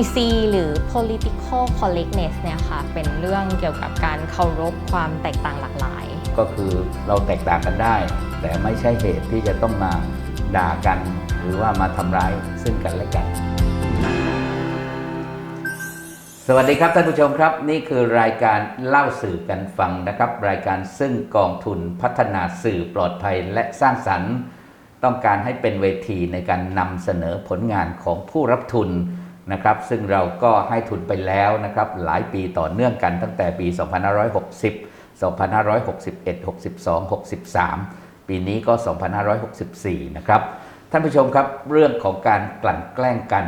PC หรือ political correctness เนี่ยค่ะเป็นเรื่องเกี่ยวกับการเคารพความแตกต่างหลากหลาย ก็คือเราแตกต่างกันได้ แต่ไม่ใช่เหตุที่จะต้องมาด่ากัน หรือว่ามาทำร้ายซึ่งกันและกัน สวัสดีครับท่านผู้ชมครับ นี่คือรายการเล่าสื่อกันฟังนะครับ รายการซึ่งกองทุนพัฒนาสื่อปลอดภัยและสร้างสรรค์ ต้องการให้เป็นเวทีในการนำเสนอผลงานของผู้รับทุน นะครับ ซึ่งเราก็ให้ทุนไปแล้วนะครับ หลายปีต่อเนื่องกันตั้งแต่ปี 2560 2561 62 63 ปีนี้ก็ 2564 นะครับ ท่านผู้ชมครับเรื่องของการกลั่นแกล้งกัน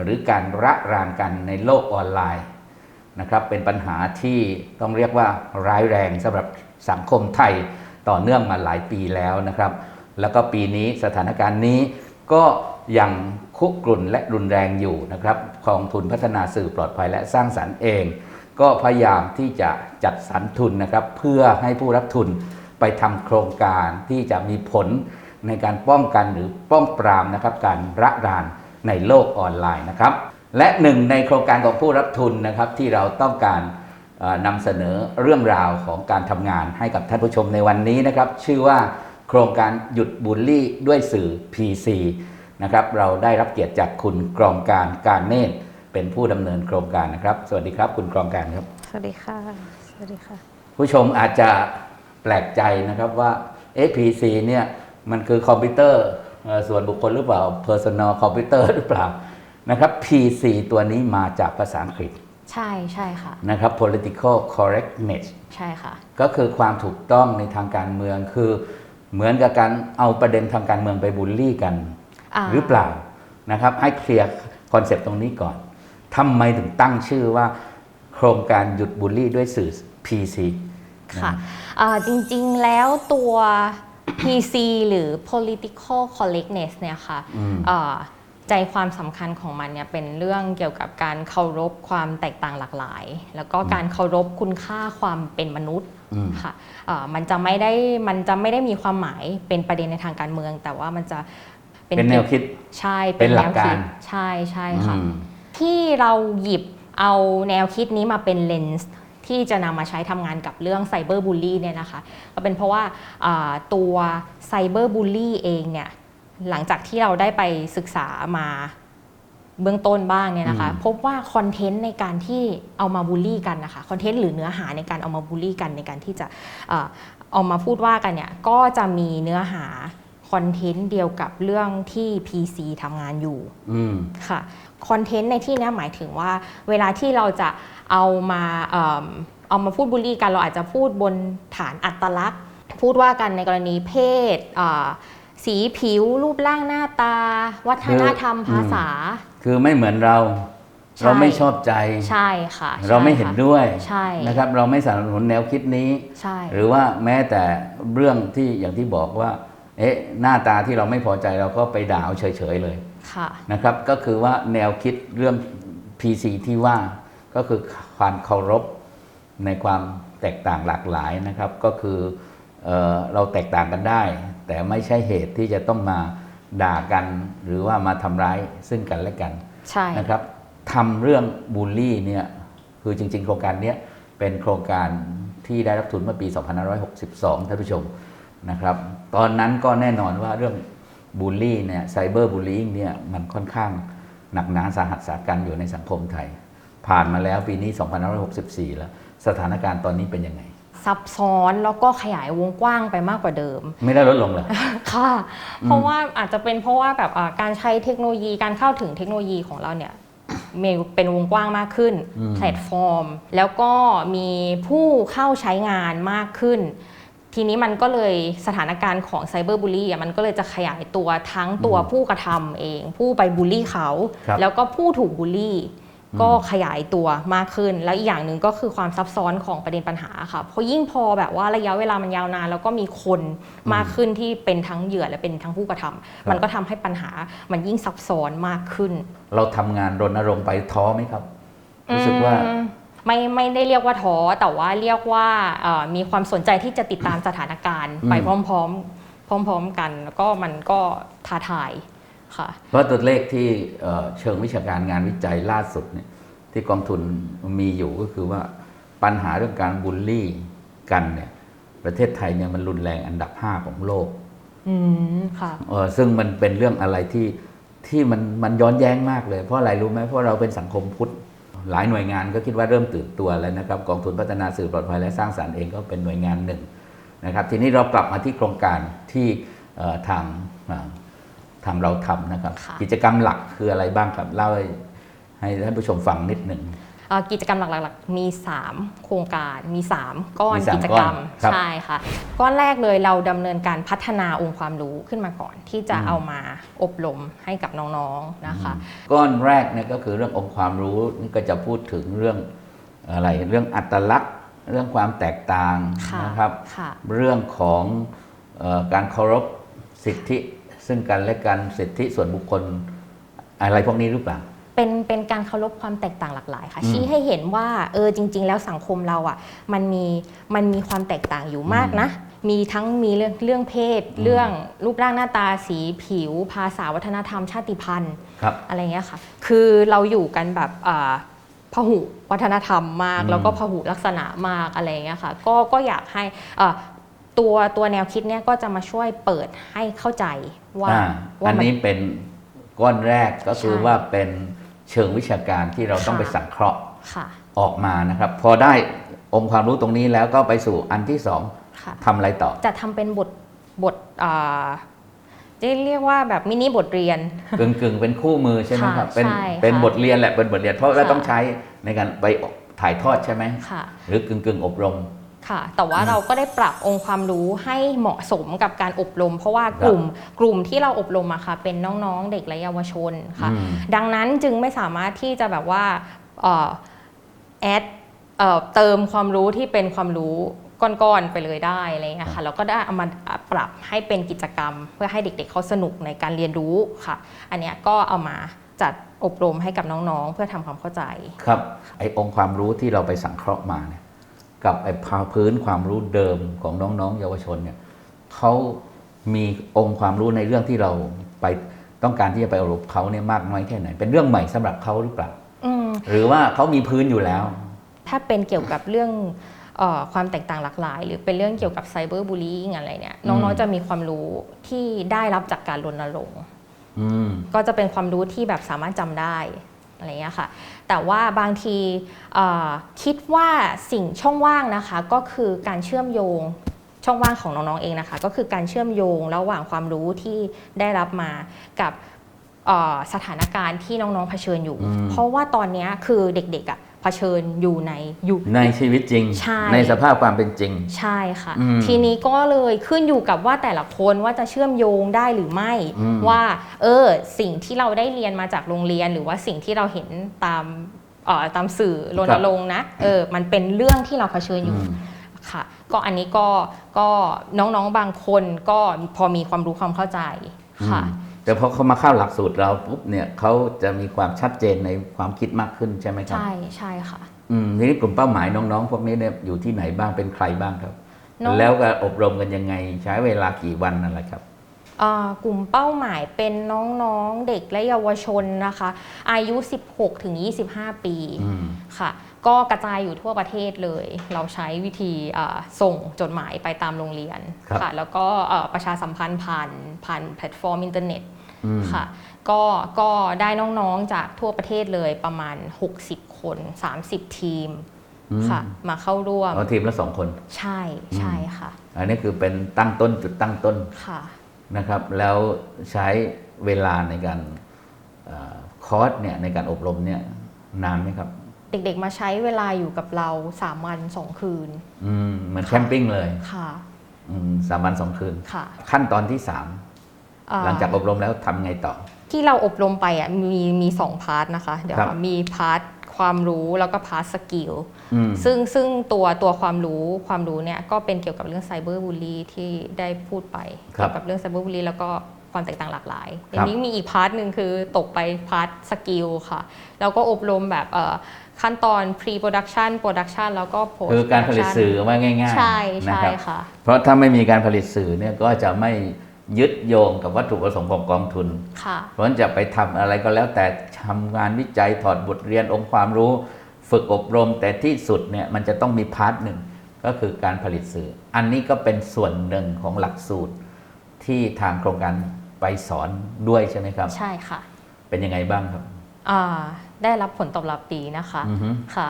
หรือการระรานกันในโลกออนไลน์นะครับเป็นปัญหาที่ต้องเรียกว่าร้ายแรงสำหรับสังคมไทยต่อเนื่องมาหลายปีแล้วนะครับ แล้วก็ปีนี้สถานการณ์นี้ก็ยัง คุกรุ่นและรุนแรงอยู่นะครับกองทุนพัฒนาสื่อปลอดภัยและสร้างสรรค์เอง ก็พยายามที่จะจัดสรรทุนนะครับ เพื่อให้ผู้รับทุนไปทำโครงการที่จะมีผลในการป้องกันหรือป้องปรามนะครับการระรานในโลกออนไลน์นะครับ และหนึ่งในโครงการของผู้รับทุนนะครับที่เราต้องการนำเสนอเรื่องราวของการทำงานให้กับท่านผู้ชมในวันนี้นะครับ ชื่อว่าโครงการหยุดบูลลี่ด้วยสื่อ PC นะครับ เราได้รับเกียรติจากคุณกรองการการเนตรเป็นผู้ดำเนินโครงการนะครับ สวัสดีครับ คุณกรองการครับ สวัสดีค่ะ สวัสดีค่ะ ผู้ชมอาจจะแปลกใจนะครับว่า APC เนี่ยมันคือคอมพิวเตอร์เอ่อส่วนบุคคลหรือเปล่า Personal Computer หรือเปล่านะครับ PC ตัวนี้มาจากภาษาอังกฤษ ใช่ใช่ค่ะนะครับ political correctness ใช่ค่ะ ก็คือความถูกต้องในทางการเมืองคือเหมือนกับการเอาประเด็นทางการเมืองไปบูลลี่กันอ่า หรือเปล่านะครับ ให้เคลียร์คอนเซปต์ตรงนี้ก่อนทำไมถึงตั้งชื่อว่าโครงการหยุดบูลลี่ด้วยสื่อ PC ค่ะอ่าจริงๆแล้วตัว PC หรือ political correctness เนี่ยค่ะอืมอ่าใจความสำคัญของมันเนี่ยเป็นเรื่องเกี่ยวกับการเคารพความแตกต่างหลากหลาย แล้วก็การเคารพคุณค่าความเป็นมนุษย์อืมค่ะอ่ามันจะไม่ได้มันจะไม่ได้มีความหมายเป็นประเด็นในทางการเมือง แต่ว่ามันจะ เป็นแนวคิดใช่เป็นหลักการแนวคิดใช่ใช่ค่ะอืมที่เราหยิบเอาแนวคิดนี้มาเป็นเลนส์ที่จะนำมาใช้ทำงานกับเรื่องไซเบอร์บูลลี่เนี่ยนะคะก็เป็นเพราะว่าอ่าตัวไซเบอร์บูลลี่เองเนี่ยหลังจากที่เราได้ไปศึกษามาเบื้องต้นบ้างเนี่ยนะคะอืมพบว่าคอนเทนต์ในการที่เอามาบูลลี่กันนะคะคอนเทนต์หรือเนื้อหาในการเอามาบูลลี่กันในการที่จะเอ่อเอามาพูดว่ากันเนี่ยก็จะมีเนื้อหา คอนเทนต์เดียวกับเรื่องที่ PC ทำงานอยู่อืมค่ะคอนเทนต์ในที่เนี้ยหมายถึงว่า เวลาที่เราจะเอามาเอิ่มเอามาพูดบูลลี่กันเราอาจจะพูดบนฐานอัตลักษณ์ พูดว่ากันในกรณีเพศอ่าสีผิวรูปร่างหน้าตา วัฒนธรรมคือภาษา คือไม่เหมือนเราใช่เราไม่ชอบใจใช่ค่ะใช่เราไม่เห็นค่ะด้วยใช่นะครับ เราไม่สนับสนุนแนวคิดนี้ใช่หรือว่าแม้แต่เรื่องที่อย่างที่บอกว่า เอ๊ะหน้าตาที่เราไม่พอใจเราก็ไปด่าเอาเฉยๆเลยค่ะนะครับ ก็คือว่าแนวคิดเรื่อง PC ที่ว่าก็คือความเคารพในความแตกต่างหลากหลายนะครับ ก็คือเออเราแตกต่างกันได้ แต่ไม่ใช่เหตุที่จะต้องมาด่ากันหรือว่ามาทำร้ายซึ่งกันและกันใช่นะครับทำเรื่องบูลลี่เนี่ยคือจริง ๆ โครงการเนี้ยเป็นโครงการที่ได้รับทุนเมื่อปี 2562 ท่านผู้ชมนะครับ ตอนนั้นก็แน่นอนว่าเรื่องบูลลี่เนี่ยไซเบอร์บูลลี่เนี่ยมันค่อนข้างหนักหนาสาหัสสากันอยู่ในสังคมไทย ผ่านมาแล้วปีนี้ 2564 แล้วสถานการณ์ตอนนี้เป็นยังไง ซับซ้อนแล้วก็ขยายวงกว้างไปมากกว่าเดิม ไม่ได้ลดลงเลยค่ะ เพราะว่าอาจจะเป็นเพราะว่าแบบอ่าการใช้เทคโนโลยีการเข้าถึงเทคโนโลยีของเราเนี่ยมีเป็นวงกว้างมากขึ้นอืมแพลตฟอร์ม แล้วก็มีผู้เข้าใช้งานมากขึ้น ทีนี้มันก็เลยสถานการณ์ของไซเบอร์บูลลี่มันก็เลยจะขยายตัวทั้งตัวผู้กระทำเอง ผู้ไปบูลลี่เขาครับแล้วก็ผู้ถูกบูลลี่ก็ขยายตัวมากขึ้น แล้วอีกอย่างหนึ่งก็คือความซับซ้อนของประเด็นปัญหาค่ะเพราะยิ่งพอแบบว่าระยะเวลามันยาวนาน แล้วก็มีคนมากขึ้นที่เป็นทั้งเหยื่อและเป็นทั้งผู้กระทำมันก็ทำให้ปัญหามันยิ่งซับซ้อนมากขึ้น เราทำงานรณรงค์ไปท้อไหมครับ รู้สึกว่าอืม ไม่ไม่ได้เรียกว่าท้อแต่ว่าเรียกว่าเอ่อมีความสนใจที่จะติดตามสถานการณ์อืมไปพร้อมๆ พร้อม ๆ กันแล้วก็มันก็ท้าทายค่ะเพราะตัวเลขที่เอ่อเชิงวิชาการงานวิจัยล่าสุดเนี่ยที่กองทุนมีอยู่ก็คือว่าปัญหาเรื่องการบูลลี่กันเนี่ยประเทศไทยเนี่ยมันรุนแรงอันดับ5ของโลกอืมค่ะเออซึ่งมันเป็นเรื่องอะไรที่ที่มันมันย้อนแย้งมากเลย เพราะอะไรรู้ไหมเพราะเราเป็นสังคมพุทธ หลายหน่วยงานก็คิดว่าเริ่มตื่นตัวแล้วนะครับกองทุนพัฒนาสื่อปลอดภัยและสร้างสรรค์เองก็เป็นหน่วยงานหนึ่งนะครับ ทีนี้เรากลับมาที่โครงการที่เอ่อทางเอ่อทางเราทำนะครับค่ะกิจกรรมหลักคืออะไรบ้างครับเล่าให้ให้ท่านผู้ชมฟังนิดหนึ่งเอ่อ กิจกรรมหลักๆ มี 3 โครงการมี 3 ก้อนมีสามกิจกรรมก้อนครับใช่ค่ะ ก้อนแรกเลยเราดำเนินการพัฒนาองค์ความรู้ขึ้นมาก่อน ที่จะอืม เอามาอบรมให้กับน้องๆนะคะ ก้อนแรกเนี่ยก็คือเรื่ององค์ความรู้นี่ก็จะพูดถึงเรื่องอะไรเรื่องอัตลักษณ์ เรื่องความแตกต่างค่ะนะครับ ค่ะ เรื่องของเออการเคารพสิทธิ ซึ่งกันและกันสิทธิส่วนบุคคลอะไรพวกนี้หรือเปล่า เป็นเป็นการเคารพความแตกต่างหลากหลายค่ะอืมชี้ให้เห็นว่าเออจริง ๆ แล้วสังคมเราอะมันมีมันมีความแตกต่างอยู่มากนะ มีทั้งมีเรื่องเรื่องเพศอืมเรื่องรูปร่างหน้าตาสีผิว ภาษาวัฒนธรรมชาติพันธุ์ครับ อะไรเงี้ยค่ะ คือเราอยู่กันแบบอ่าพหุวัฒนธรรมมากอืมแล้วก็พหุลักษณะมากอะไรเงี้ยค่ะก็ก็อยากให้อ่าตัวตัวแนวคิดเนี้ยก็จะมาช่วยเปิดให้เข้าใจว่าอ่าว่าอันมันนี้เป็นก้อนแรกก็คือใช่ ว่าเป็น เชิงวิชาการที่เราต้องค่ะไปสังเคราะห์ค่ะออกมานะครับ พอได้องค์ความรู้ตรงนี้แล้วก็ไปสู่อันที่สองค่ะทำอะไรต่อ จะทำเป็นบทบทอ่าจะเรียกว่าแบบมินิบทเรียนกึ่งกึ่งๆเป็นคู่มือใช่ไหมครับค่ะเป็นใช่เป็นค่ะบทเรียนแหละเป็นบทเรียนเพราะเราค่ะต้องใช้ในการไปถ่ายทอดใช่ไหมค่ะหรือกึ่งกึ่งๆอบรม ค่ะ แต่ว่าเราก็ได้ปรับองค์ความรู้ให้เหมาะสมกับการอบรม เพราะว่ากลุ่มกลุ่มที่เราอบรมอะค่ะ เป็นน้องๆ เด็กและเยาวชนค่ะ อืม ดังนั้นจึงไม่สามารถที่จะแบบว่าเอ่อแอดเอ่อเติมความรู้ที่เป็นความรู้ก้อนๆไปเลยได้อะไรเงี้ยค่ะแล้วก็ได้เอามาปรับให้เป็นกิจกรรม เพื่อให้เด็กๆเขาสนุกในการเรียนรู้ค่ะ อันเนี้ยก็เอามาจัดอบรมให้กับน้องๆ เพื่อทำความเข้าใจ ครับไอองค์ความรู้ที่เราไปสังเคราะห์มาเนี่ย กับไอภาพื้นความรู้เดิมของน้องๆ เยาวชนเนี่ยเขามีองค์ความรู้ในเรื่องที่เราไปต้องการที่จะไปอบรมเขาเนี่ยมากน้อยแค่ไหน เป็นเรื่องใหม่สำหรับเขาหรือเปล่าอืมหรือว่าเขามีพื้นอยู่แล้ว ถ้าเป็นเกี่ยวกับเรื่องเออความแตกต่างหลากหลาย หรือเป็นเรื่องเกี่ยวกับไซเบอร์บูล y ิ n งอะไรเนี่ยอืมน้องๆจะมีความรู้ที่ได้รับจากการรณรงค์อืมก็จะเป็นความรู้ที่แบบสามารถจำได้ อะไรเงี้ยค่ะ แต่ว่าบางทีเอ่อคิดว่าสิ่งช่องว่างนะคะ ก็คือการเชื่อมโยงช่องว่างของน้องๆเองนะคะ ก็คือการเชื่อมโยงระหว่างความรู้ที่ได้รับมากับเอ่อสถานการณ์ที่น้องๆเผชิญอยู่อืมเพราะว่าตอนเนี้ยคือเด็กๆอะ เผชิญอยู่ในอยู่ในชีวิตจริงใช่สภาพความเป็นจริง ใช่ค่ะอืมทีนี้ก็เลยขึ้นอยู่กับว่าแต่ละคนว่าจะเชื่อมโยงได้หรือไม่อืมว่าเออสิ่งที่เราได้เรียนมาจากโรงเรียน หรือว่าสิ่งที่เราเห็นตามเอ่อตามสื่อรณรงค์นะเออมันเป็นเรื่องที่เราเผชิญอยู่อืมค่ะก็อันนี้ก็ก็น้องๆบางคนก็พอมีความรู้ความเข้าใจค่ะอืม แต่พอเขามาเข้าหลักสูตรเราปุ๊บเนี่ยเขาจะมีความชัดเจนในความคิดมากขึ้นใช่ไหมครับใช่ใช่ค่ะอืมทีนี้กลุ่มเป้าหมายน้องๆ พวกนี้เนี่ยอยู่ที่ไหนบ้างเป็นใครบ้างครับน้องแล้วก็อบรมกันยังไงใช้เวลากี่วันนั่นแหละครับอ่ากลุ่มเป้าหมายเป็นน้องๆ เด็กและเยาวชนนะคะ อายุ 16 ถึง 25 ปีอืมค่ะ ก็กระจายอยู่ทั่วประเทศเลย เราใช้วิธีอ่าส่งจดหมายไปตามโรงเรียนครับค่ะ แล้วก็เอ่อประชาสัมพันธ์ผ่านผ่านแพลตฟอร์มอินเทอร์เน็ตอืม ค่ะก็ก็ได้น้องๆจากทั่วประเทศเลยประมาณ 60 คน 30 ทีมอืมค่ะมาเข้าร่วมเอาทีมละสองคน ใช่ใช่ค่ะ อันนี้คือเป็นตั้งต้นจุดตั้งต้นค่ะนะครับ แล้วใช้เวลาในการเออคอร์สเนี่ยในการอบรมเนี่ยนานไหมครับ เด็กๆมาใช้เวลาอยู่กับเรา3วัน2คืน อืมเหมือนค่ะแคมปิ้งเลยค่ะอืมสามวันสองคืนค่ะขั้นตอนที่สามอ่ หลังจากอบรมแล้วทำไงต่อ ที่เราอบรมไปอะมีมีสองพาร์ทนะคะ เดี๋ยวครับมีพาร์ทความรู้แล้วก็พาร์ทสกิลอืมซึ่งซึ่งตัวตัวความรู้ความรู้เนี่ยก็เป็นเกี่ยวกับเรื่องไซเบอร์บูล y ที่ได้พูดไปครับเกี่ยวกับเรื่องไซเบอร์บูล y แล้วก็ความแตกต่างหลากหลายครับทีนี้มีอีกพาร์ทหนึ่งคือตกไปพาร์ทสกิลค่ะ แล้วก็อบรมแบบเอ่อขั้นตอน pre production production แล้วก็ post คือการผลิตสื่อว่าง่ายๆ ใช่นะใช่ครับค่ะ เพราะถ้าไม่มีการผลิตสื่อเนี่ยก็จะไม่ ยึดโยงกับวัตถุประสงค์ของกองทุนค่ะเพราะฉะนั้นจะไปทำอะไรก็แล้วแต่ทำงานวิจัยถอดบทเรียนองค์ความรู้ ฝึกอบรม แต่ที่สุดเนี่ยมันจะต้องมีพาร์ทหนึ่งก็คือการผลิตสื่อ อันนี้ก็เป็นส่วนหนึ่งของหลักสูตรที่ทางโครงการไปสอนด้วยใช่ไหมครับ ใช่ค่ะ เป็นยังไงบ้างครับอ่าได้รับผลตอบรับดีนะคะอือฮึค่ะ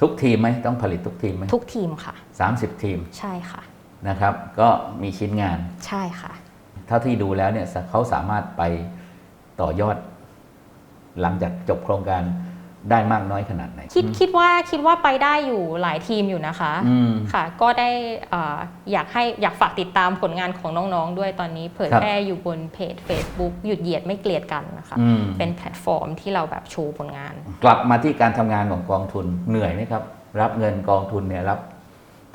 ทุกทีมไหมต้องผลิตทุกทีมไหมทุกทีมค่ะสามสิบทีมใช่ค่ะนะครับ ก็มีชิ้นงานใช่ค่ะ เท่าที่ดูแล้วเนี่ยเขาสามารถไปต่อยอด หลังจากจบโครงการได้มากน้อยขนาดไหน คิดคิดว่าคิดว่าไปได้อยู่หลายทีมอยู่นะคะอืมค่ะ ก็ได้อ่าอยากให้อยากฝากติดตามผลงานของน้องๆ ด้วยตอนนี้เผยครับแพร่อยู่บนเพจ Facebook หยุดเหยียดไม่เกลียดกันนะคะอืมเป็นแพลตฟอร์มที่เราแบบโชว์ผลงาน กลับมาที่การทำงานของกองทุนเหนื่อยไหมครับ รับเงินกองทุนเนี่ยรับ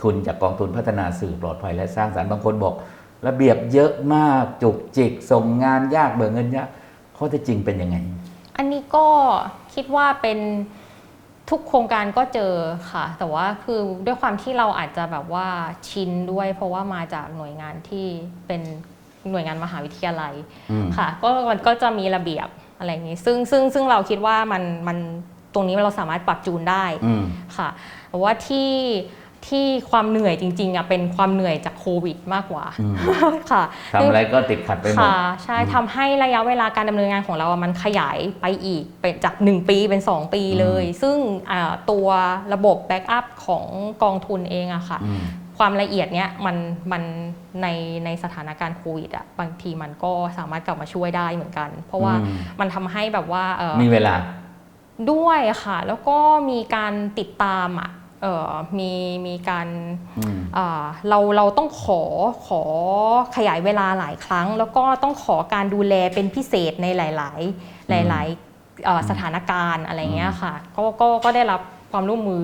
ทุนจากกองทุนพัฒนาสื่อปลอดภัยและสร้างสรรค์บางคนบอก ระเบียบเยอะมากจุกจิก ส่งงานยากเบิกเงินยากข้อเท็จจริงเป็นยังไง อันนี้ก็คิดว่าเป็นทุกโครงการก็เจอค่ะ แต่ว่าคือด้วยความที่เราอาจจะแบบว่าชินด้วย เพราะว่ามาจากหน่วยงานที่เป็นหน่วยงานมหาวิทยาลัยอืมค่ะ ก็มันก็จะมีระเบียบอะไรอย่างนี้ซึ่งซึ่งซึ่งเราคิดว่ามันมันตรงนี้เราสามารถปรับจูนได้อืมค่ะแต่ว่าที่ ที่ความเหนื่อยจริงๆอะเป็นความเหนื่อยจากโควิดมากกว่าอืม ค่ะทำอะไรก็ติดขัดไปหมด ค่ะใช่ทำให้ระยะเวลาการดำเนินงานของเราอะมันขยายไปอีกเป็นจาก 1 ปีเป็น 2 ปีเลย ซึ่งอ่าตัวระบบแบ็กอัพของกองทุนเองอะค่ะ อืม ความละเอียดเนี้ยมันมันในในสถานการณ์โควิดอะบางทีมันก็สามารถกลับมาช่วยได้เหมือนกัน เพราะว่าอืม มันทำให้แบบว่าเอ่อ มีเวลา ด้วยค่ะ แล้วก็มีการติดตามอะ เออมีมีการอืมอ่าเราเราต้องขอขอขยายเวลาหลายครั้ง แล้วก็ต้องขอการดูแลเป็นพิเศษในหลาย ๆ หลาย ๆเอ่อสถานการณ์อะไรเงี้ยค่ะก็ก็ก็ได้รับความร่วมมือ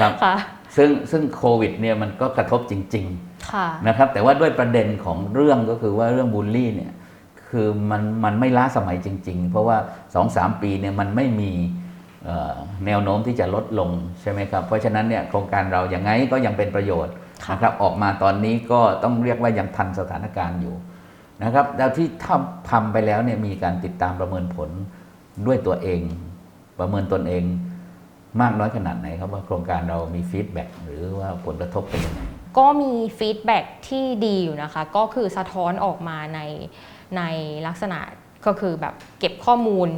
ครับ ค่ะซึ่งซึ่งโควิดเนี่ยมันก็กระทบจริง ค่ะๆ นะครับ แต่ว่าด้วยประเด็นของเรื่องก็คือว่าเรื่องบูลลี่เนี่ยคือมันมันไม่ล้าสมัยจริง ๆ เพราะว่า2อสปีเนี่ยมันไม่มีเอ่อ แนวโน้มที่จะลดลงใช่ไหมครับ เพราะฉะนั้นเนี่ยโครงการเราอย่างไงก็ยังเป็นประโยชน์ค่ะนะครับออกมาตอนนี้ก็ต้องเรียกว่ายังทันสถานการณ์อยู่นะครับแล้วที่ทำทำไปแล้วเนี่ยมีการติดตามประเมินผลด้วยตัวเอง ประเมินตนเองมากน้อยขนาดไหนครับว่าโครงการเรามีฟีดแบ็กหรือว่าผลกระทบเป็นยังไงก็มีฟีดแบ็กที่ดีอยู่นะคะ ก็คือสะท้อนออกมาในในลักษณะก็คือแบบเก็บข้อมูล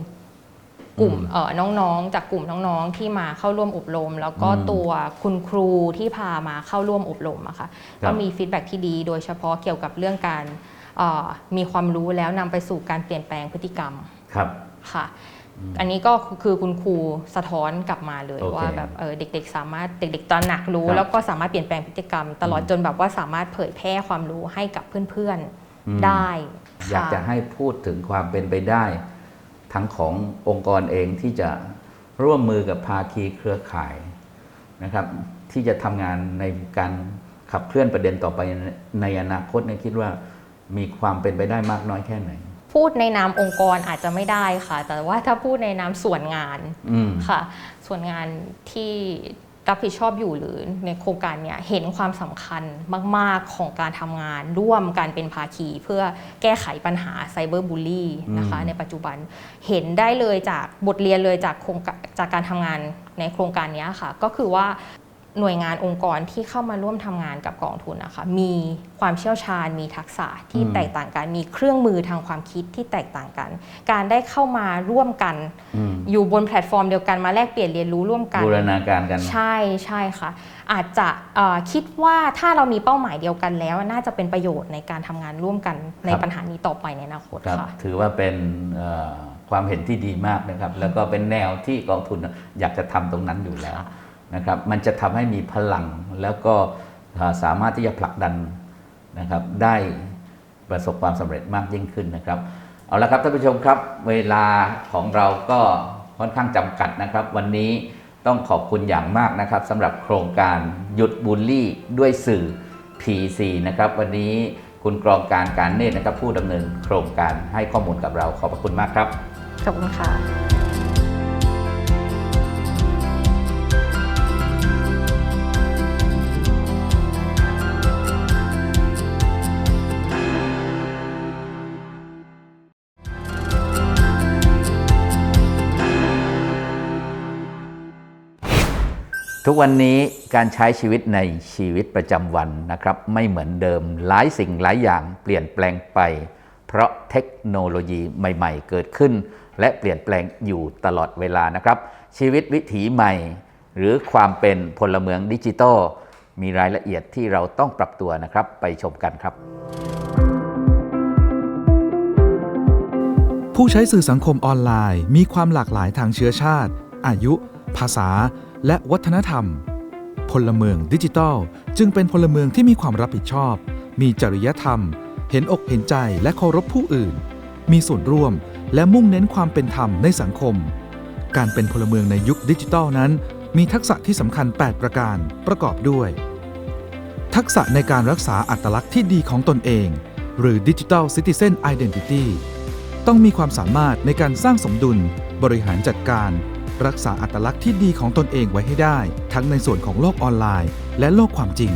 กลุ่มอืมเอ่อน้องๆ จากกลุ่มน้องๆที่มาเข้าร่วมอบรม แล้วก็อืมตัวคุณครูที่พามาเข้าร่วมอบรมอะค่ะครับก็มีฟีดแบ็กที่ดี โดยเฉพาะเกี่ยวกับเรื่องการเอ่อมีความรู้แล้วนำไปสู่การเปลี่ยนแปลงพฤติกรรมครับค่ะ อันนี้ก็คือคุณครูสะท้อนกลับมาเลยโอเคว่าแบบเออเด็กๆ สามารถเด็กๆตระหนักรู้ครับแล้วก็สามารถเปลี่ยนแปลงพฤติกรรม ตลอดอืมจนแบบว่าสามารถเผยแพร่ความรู้ให้กับเพื่อนอืมๆได้อยากค่จะให้พูดถึงความเป็นไปได้ ทั้งขององค์กรเองที่จะร่วมมือกับภาคีเครือข่ายนะครับ ที่จะทำงานในการขับเคลื่อนประเด็นต่อไปในอนาคตเนี่ยคิดว่ามีความเป็นไปได้มากน้อยแค่ไหน พูดในนามองค์กรอาจจะไม่ได้ค่ะ แต่ว่าถ้าพูดในนามส่วนงานอืมค่ะ ส่วนงานที่ รับผิดชอบอยู่หรือในโครงการเนี้ยเห็นความสำคัญมาก ๆ ของการทำงานร่วมกันเป็นภาคี เพื่อแก้ไขปัญหาไซเบอร์บูลลี่นะคะอืมในปัจจุบันเห็นได้เลยจากบทเรียนเลยจากโครงการจากการทำงานในโครงการเนี้ยค่ะ ก็คือว่า หน่วยงานองค์กรที่เข้ามาร่วมทำงานกับกองทุนนะคะมีความเชี่ยวชาญ มีทักษะที่แตกต่างกัน มีเครื่องมือทางความคิดที่แตกต่างกัน การได้เข้ามาร่วมกันอืมอยู่บนแพลตฟอร์มเดียวกันมาแลกเปลี่ยนเรียนรู้ร่วมกันบูรณาการกัน ใช่ใช่ค่ะ อาจจะเอ่อคิดว่าถ้าเรามีเป้าหมายเดียวกันแล้ว น่าจะเป็นประโยชน์ในการทำงานร่วมกันในครับปัญหานี้ต่อไปในอนาคตครับค่ะถือว่าเป็นเอ่อความเห็นที่ดีมากนะครับ แล้วก็เป็นแนวที่กองทุนอยากจะทำตรงนั้นอยู่แล้วค่ะ นะครับมันจะทำให้มีพลังแล้วก็สามารถที่จะผลักดันนะครับได้ประสบความสำเร็จมากยิ่งขึ้นนะครับ เอาละครับท่านผู้ชมครับเวลาของเราก็ค่อนข้างจำกัดนะครับ วันนี้ต้องขอบคุณอย่างมากนะครับสำหรับโครงการหยุดบูลลี่ด้วยสื่อ PC นะครับวันนี้คุณกรองการการเนตรนะครับ ผู้ดำเนินโครงการให้ข้อมูลกับเราขอบพระคุณมากครับ ขอบคุณค่ะ ทุกวันนี้การใช้ชีวิตในชีวิตประจำวันนะครับ ไม่เหมือนเดิมหลายสิ่งหลายอย่างเปลี่ยนแปลงไป เพราะเทคโนโลยีใหม่ๆ เกิดขึ้น และเปลี่ยนแปลงอยู่ตลอดเวลานะครับ ชีวิตวิถีใหม่ หรือความเป็นพลเมืองดิจิทัลมีรายละเอียดที่เราต้องปรับตัวนะครับ ไปชมกันครับ ผู้ใช้สื่อสังคมออนไลน์ มีความหลากหลายทางเชื้อชาติ อายุ ภาษา และวัฒนธรรม พลเมืองดิจิทัล จึงเป็นพลเมืองที่มีความรับผิดชอบ มีจริยธรรม เห็นอกเห็นใจและเคารพผู้อื่น มีส่วนร่วมและมุ่งเน้นความเป็นธรรมในสังคม การเป็นพลเมืองในยุคดิจิทัลนั้น มีทักษะที่สำคัญ 8 ประการประกอบด้วย ทักษะในการรักษาอัตลักษณ์ที่ดีของตนเอง หรือ Digital Citizen Identity ต้องมีความสามารถในการสร้างสมดุล บริหารจัดการ รักษาอัตลักษณ์ที่ดีของตนเองไว้ให้ได้ ทั้งในส่วนของโลกออนไลน์ และโลกความจริง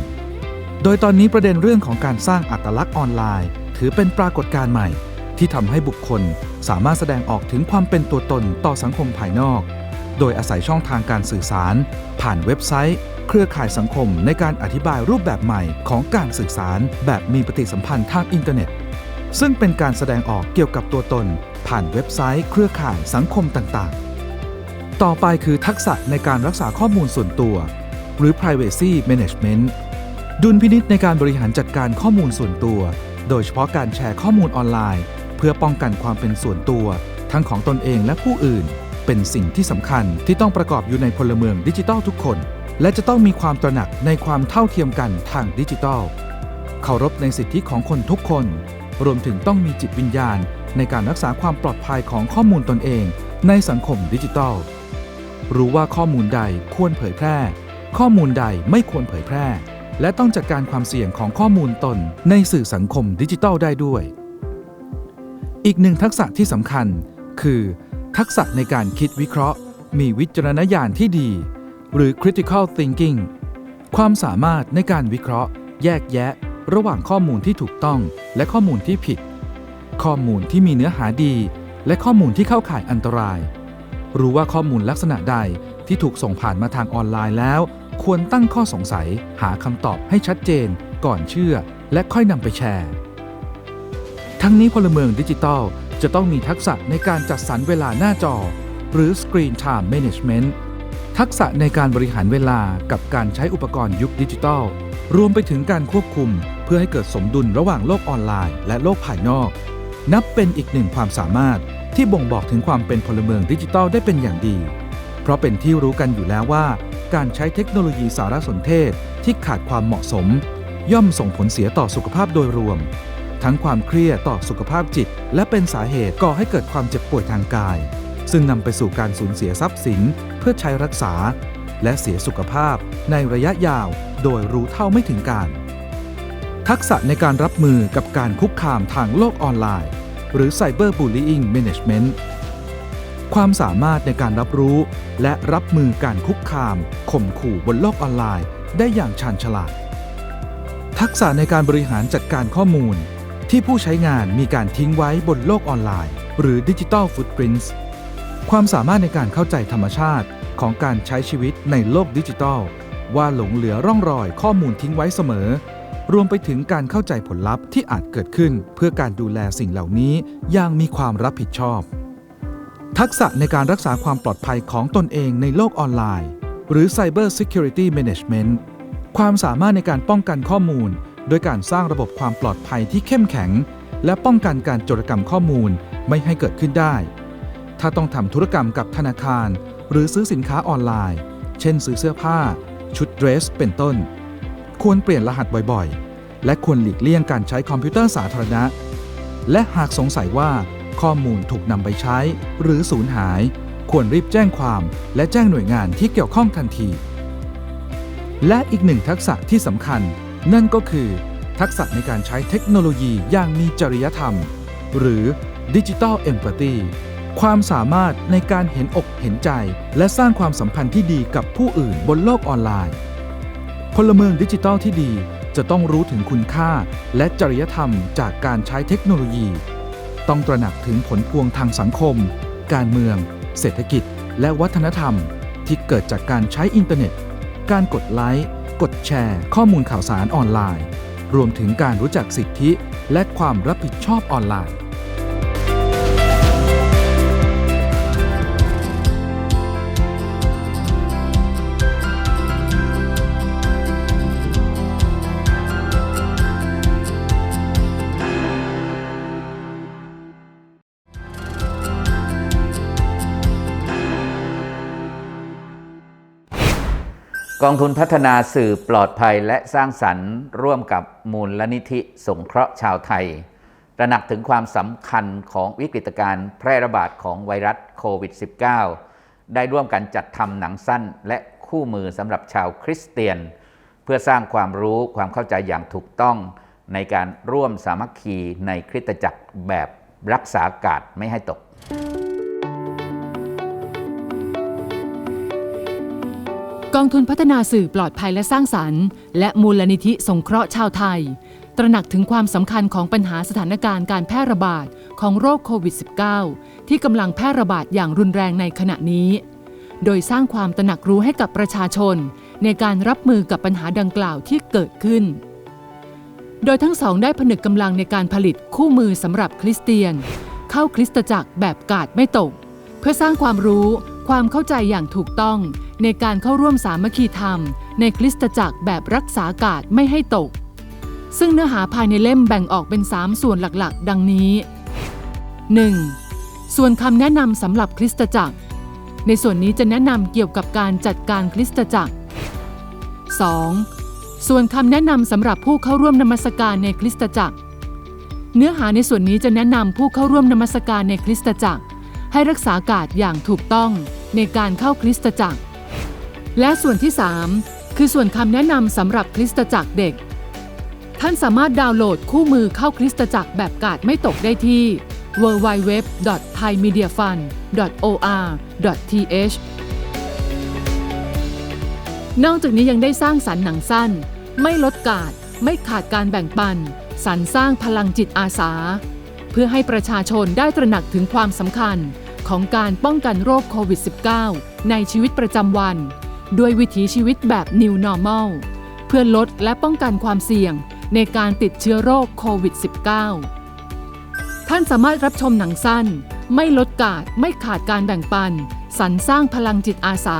โดยตอนนี้ประเด็นเรื่องของการสร้างอัตลักษณ์ออนไลน์ ถือเป็นปรากฏการณ์ใหม่ ที่ทำให้บุคคลสามารถแสดงออกถึงความเป็นตัวตนต่อสังคมภายนอก โดยอาศัยช่องทางการสื่อสาร ผ่านเว็บไซต์ เครือข่ายสังคมในการอธิบายรูปแบบใหม่ของการสื่อสาร แบบมีปฏิสัมพันธ์ทางอินเทอร์เน็ต ซึ่งเป็นการแสดงออกเกี่ยวกับตัวตน ผ่านเว็บไซต์ เครือข่ายสังคมต่างๆ ต่อไปคือทักษะในการรักษาข้อมูลส่วนตัว หรือ privacy management ดุลพินิษในการบริหารจัดการข้อมูลส่วนตัว โดยเฉพาะการแชร์ข้อมูลออนไลน์ เพื่อป้องกันความเป็นส่วนตัว ทั้งของตนเองและผู้อื่น เป็นสิ่งที่สำคัญที่ต้องประกอบอยู่ในพลเมืองดิจิทัลทุกคน และจะต้องมีความตระหนักในความเท่าเทียมกันทางดิจิทัลเคารพในสิทธิของคนทุกคน รวมถึงต้องมีจิตวิญญาณ ในการรักษาความปลอดภัยของข้อมูลตนเอง ในสังคมดิจิทัล รู้ว่าข้อมูลใดควรเผยแพร่ ข้อมูลใดไม่ควรเผยแพร่ และต้องจัดการความเสี่ยงของข้อมูลตนในสื่อสังคมดิจิทัลได้ด้วย อีกหนึ่งทักษะที่สำคัญ คือ ทักษะในการคิดวิเคราะห์ มีวิจารณญาณที่ดี หรือ critical thinking ความสามารถในการวิเคราะห์ แยกแยะ ระหว่างข้อมูลที่ถูกต้องและข้อมูลที่ผิด ข้อมูลที่มีเนื้อหาดี และข้อมูลที่เข้าข่ายอันตราย รู้ว่าข้อมูลลักษณะใดที่ถูกส่งผ่านมาทางออนไลน์แล้ว ควรตั้งข้อสงสัย หาคำตอบให้ชัดเจน ก่อนเชื่อ และค่อยนำไปแชร์ ทั้งนี้พลเมืองดิจิทัล จะต้องมีทักษะในการจัดสรรเวลาหน้าจอ หรือ Screen Time Management ทักษะในการบริหารเวลากับการใช้อุปกรณ์ยุคดิจิทัล รวมไปถึงการควบคุม เพื่อให้เกิดสมดุลระหว่างโลกออนไลน์ และโลกภายนอก นับเป็นอีกหนึ่งความสามารถ ที่บ่งบอกถึงความเป็นพลเมืองดิจิทัลได้เป็นอย่างดี เพราะเป็นที่รู้กันอยู่แล้วว่า การใช้เทคโนโลยีสารสนเทศที่ขาดความเหมาะสม ย่อมส่งผลเสียต่อสุขภาพโดยรวม ทั้งความเครียดต่อสุขภาพจิต และเป็นสาเหตุก่อให้เกิดความเจ็บป่วยทางกาย ซึ่งนำไปสู่การสูญเสียทรัพย์สิน เพื่อใช้รักษา และเสียสุขภาพ ในระยะยาว โดยรู้เท่าไม่ถึงการ ทักษะในการรับมือกับการคุกคามทางโลกออนไลน์ หรือ Cyber Bullying Management ความสามารถในการรับรู้ และรับมือการคุกคามข่มขู่บนโลกออนไลน์ ได้อย่างชาญฉลาด ทักษะในการบริหารจัดการข้อมูล ที่ผู้ใช้งานมีการทิ้งไว้บนโลกออนไลน์ หรือ Digital Footprints ความสามารถในการเข้าใจธรรมชาติของการใช้ชีวิตในโลกดิจิทัลว่าหลงเหลือร่องรอยข้อมูลทิ้งไว้เสมอ รวมไปถึงการเข้าใจผลลัพธ์ที่อาจเกิดขึ้น เพื่อการดูแลสิ่งเหล่านี้อย่างมีความรับผิดชอบ ทักษะในการรักษาความปลอดภัยของตนเองในโลกออนไลน์ หรือ Cyber Security Management ความสามารถในการป้องกันข้อมูล โดยการสร้างระบบความปลอดภัยที่เข้มแข็ง และป้องกันการโจรกรรมข้อมูลไม่ให้เกิดขึ้นได้ ถ้าต้องทำธุรกรรมกับธนาคาร หรือซื้อสินค้าออนไลน์ เช่นซื้อเสื้อผ้า ชุดเดรสเป็นต้น ควรเปลี่ยนรหัสบ่อยๆ และควรหลีกเลี่ยงการใช้คอมพิวเตอร์สาธารณะ และหากสงสัยว่าข้อมูลถูกนำไปใช้ หรือสูญหาย ควรรีบแจ้งความ และแจ้งหน่วยงานที่เกี่ยวข้องทันที และอีกหนึ่งทักษะที่สำคัญ นั่นก็คือ ทักษะในการใช้เทคโนโลยีอย่างมีจริยธรรม หรือ Digital Empathy ความสามารถในการเห็นอกเห็นใจ และสร้างความสัมพันธ์ที่ดีกับผู้อื่นบนโลกออนไลน์ พลเมืองดิจิทัลที่ดีจะต้องรู้ถึงคุณค่าและจริยธรรมจากการใช้เทคโนโลยี ต้องตระหนักถึงผลพวงทางสังคม การเมือง เศรษฐกิจ และวัฒนธรรม ที่เกิดจากการใช้อินเทอร์เน็ต การกดไลค์ กดแชร์ ข้อมูลข่าวสารออนไลน์ รวมถึงการรู้จักสิทธิและความรับผิดชอบออนไลน์ กองทุนพัฒนาสื่อปลอดภัยและสร้างสรรค์ ร่วมกับมูลนิธิสงเคราะห์ชาวไทย ตระหนักถึงความสำคัญของวิกฤตการณ์แพร่ระบาดของไวรัสโควิด -19 ได้ร่วมกันจัดทำหนังสั้นและคู่มือสำหรับชาวคริสเตียน เพื่อสร้างความรู้ความเข้าใจอย่างถูกต้อง ในการร่วมสามัคคีในคริสตจักรแบบรักษากาศไม่ให้ตก กองทุนพัฒนาสื่อปลอดภัยและสร้างสรรค์ และมูลนิธิสงเคราะห์ชาวไทย ตระหนักถึงความสำคัญของปัญหาสถานการณ์การแพร่ระบาดของโรคโควิด -19 ที่กำลังแพร่ระบาดอย่างรุนแรงในขณะนี้ โดยสร้างความตระหนักรู้ให้กับประชาชน ในการรับมือกับปัญหาดังกล่าวที่เกิดขึ้น โดยทั้งสองได้ผนึกกำลังในการผลิตคู่มือสำหรับคริสเตียน เข้าคริสตจักรแบบกาดไม่ตก เพื่อสร้างความรู้ ความเข้าใจอย่างถูกต้อง ในการเข้าร่วมสามัคคีธรรม ในคริสตจักรแบบรักษากาศไม่ให้ตก ซึ่งเนื้อหาภายในเล่มแบ่งออกเป็น 3 ส่วนหลักๆ ดังนี้ 1. ส่วนคำแนะนำสำหรับคริสตจักร ในส่วนนี้จะแนะนำเกี่ยวกับการจัดการคริสตจักร 2. ส่วนคำแนะนำสำหรับผู้เข้าร่วมนมัสการในคริสตจักร เนื้อหาในส่วนนี้จะแนะนำผู้เข้าร่วมนมัสการในคริสตจักร ให้รักษากาศอย่างถูกต้องในการเข้าคริสตจักร และส่วนที่ 3 คือส่วนคำแนะนำสำหรับคริสตจักรเด็ก ท่านสามารถดาวน์โหลดคู่มือเข้าคริสตจักรแบบกาดไม่ตกได้ที่ www.thaimediafund.or.th นอกจากนี้ยังได้สร้างสรรค์หนังสั้น ไม่ลดกาดไม่ขาดการแบ่งปัน สรรสร้างพลังจิตอาสา เพื่อให้ประชาชนได้ตระหนักถึงความสำคัญ ของการป้องกันโรคโควิด -19 ในชีวิตประจำวัน ด้วยวิถีชีวิตแบบ New Normal เพื่อลดและป้องกันความเสี่ยงในการติดเชื้อโรคโควิด -19 ท่านสามารถรับชมหนังสั้น ไม่ลดกาดไม่ขาดการแบ่งปัน สรรสร้างพลังจิตอาสา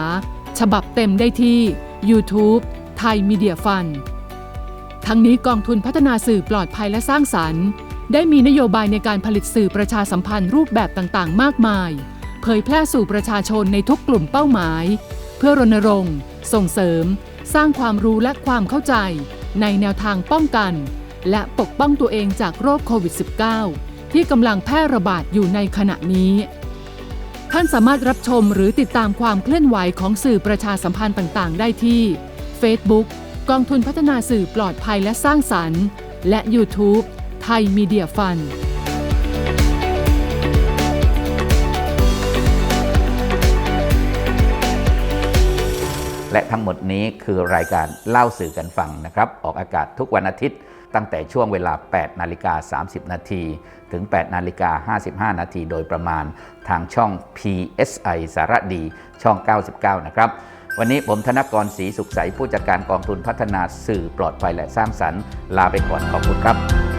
ฉบับเต็มได้ที่ YouTube ไทยมีเดียฟันทั้งนี้กองทุนพัฒนาสื่อปลอดภัยและสร้างสรรค์ ได้มีนโยบายในการผลิตสื่อประชาสัมพันธ์รูปแบบต่างๆ มากมาย เผยแพร่สู่ประชาชนในทุกกลุ่มเป้าหมาย เพื่อรณรงค์ ส่งเสริม สร้างความรู้และความเข้าใจ ในแนวทางป้องกัน และปกป้องตัวเองจากโรคโควิด -19 ที่กำลังแพร่ระบาดอยู่ในขณะนี้ท่านสามารถรับชมหรือติดตามความเคลื่อนไหวของสื่อประชาสัมพันธ์ต่างๆ ได้ที่ Facebook กองทุนพัฒนาสื่อปลอดภัยและสร้างสรรค์ และ YouTube ไทยมีเดียฟันและทั้งหมดนี้คือรายการเล่าสื่อกันฟังนะครับ ออกอากาศทุกวันอาทิตย์ ตั้งแต่ช่วงเวลา 8 นาฬิกา 30 นาทีถึง 8 นาฬิกา 55 นาทีโดยประมาณทางช่อง PSI สารดี ช่อง 99 นะครับ วันนี้ผมธนกรศรีสุขใส ผู้จัดการกองทุนพัฒนาสื่อปลอดภัยและสร้างสรรค์ ลาไปก่อนขอบคุณครับ